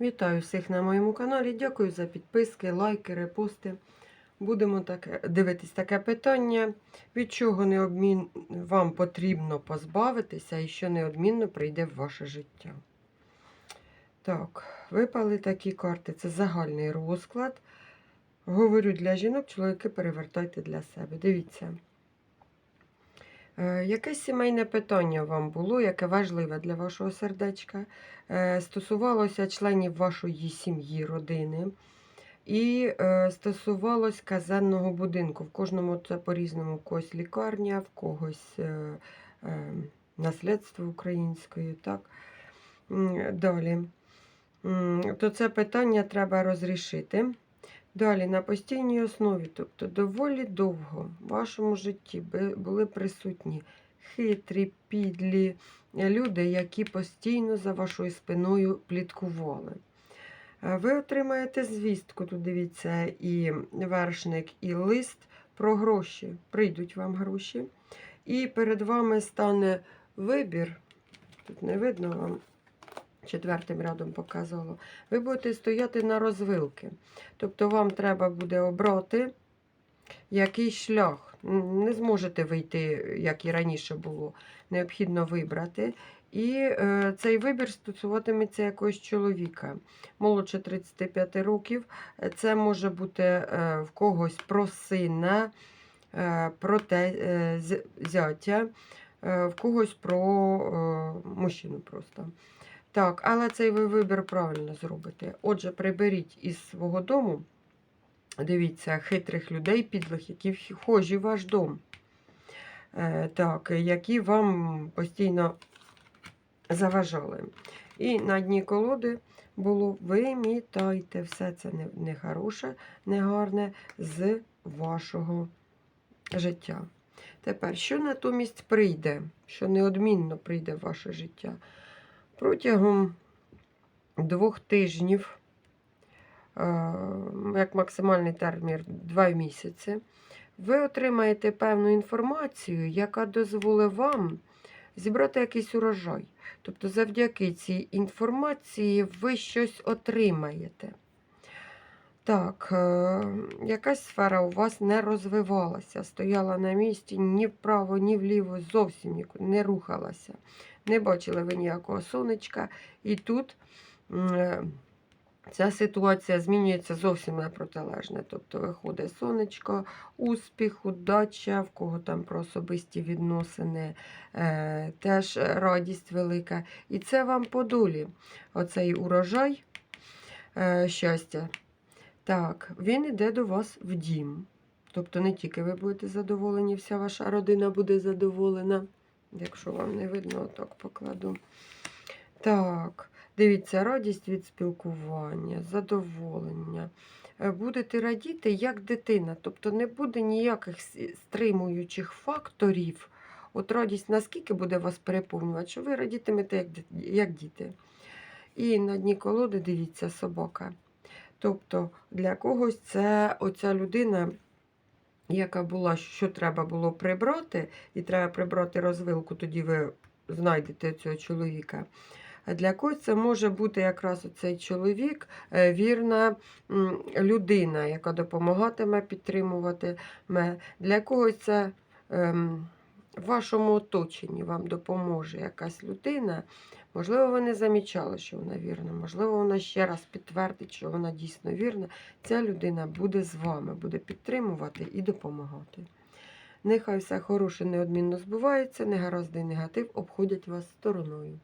Вітаю всіх на моєму каналі. Дякую за підписки, лайки, репости. Будемо таке, дивитись таке питання, від чого неодмін, вам потрібно позбавитися і що неодмінно прийде в ваше життя. Так, випали такі карти. Це загальний розклад. Говорю для жінок, чоловіки перевертайте для себе. Дивіться. Е, Якесь сімейне питання вам було, яке важливе для вашого сердечка, е, стосувалося членів вашої сім'ї, родини, і е, стосувалось казенного будинку. В кожному це по-різному, в когось лікарня, в когось наслідство української. Так? Далі. То це питання треба розрішити. Далі, на постійній основі, тобто доволі довго в вашому житті були присутні хитрі, підлі люди, які постійно за вашою спиною пліткували. Е, Ви отримаєте звістку, тут дивіться, і вершник, і лист про гроші. Прийдуть вам гроші. І перед вами стане вибір. Тут не видно вам. Четвертим рядом показувало. Ви будете стояти на розвилки. Тобто вам треба буде обрати який шлях. Не зможете вийти, як і раніше було. Необхідно вибрати. І е, цей вибір стосуватиметься якогось чоловіка. Молодше 35 років. Це може бути е, в когось про сина, е, про те, е, зятя, е, в когось про е, мужчину просто. Так, але цей ви вибір правильно зробите. Отже, приберіть із свого дому, дивіться, хитрих людей, підлих, які вхожі в ваш дом. Е, так, які вам постійно заважали. І на дні колоди було вимітайте все це нехороше, негарне з вашого життя. Тепер, що натомість прийде, що неодмінно прийде в ваше життя? Протягом двох тижнів, е, як максимальний термін 2 місяці, ви отримаєте певну інформацію, яка дозволить вам зібрати якийсь урожай. Тобто, завдяки цій інформації ви щось отримаєте. Так, е, якась сфера у вас не розвивалася, стояла на місці ні вправо, ні вліво, зовсім не рухалася. Не бачили ви ніякого сонечка. І тут е, ця ситуація змінюється зовсім на протилежне. Тобто виходить сонечко, успіх, удача, в кого там про особисті відносини, е, теж радість велика. І це вам по долі. Оцей урожай е, щастя. Так, він іде до вас в дім. Тобто не тільки ви будете задоволені, вся ваша родина буде задоволена. Якщо вам не видно, отак покладу. Так, дивіться, радість від спілкування, задоволення. Е, Будете радіти як дитина, тобто не буде ніяких стримуючих факторів. От радість наскільки буде вас переповнювати, що ви радітимете як, діти. І на дні колоди дивіться собака. Тобто для когось це оця людина, яка була, що треба було прибрати, і треба прибрати розвилку, тоді ви знайдете цього чоловіка. Для когось це може бути якраз оцей чоловік, е, вірна людина, яка допомагатиме, підтримуватиме. Для когось це ем, в вашому оточенні вам допоможе якась людина. Можливо, ви не замічали, що вона вірна, можливо, вона ще раз підтвердить, що вона дійсно вірна. Ця людина буде з вами, буде підтримувати і допомагати. Нехай все хороше неодмінно збувається, негаразди і негатив обходять вас стороною.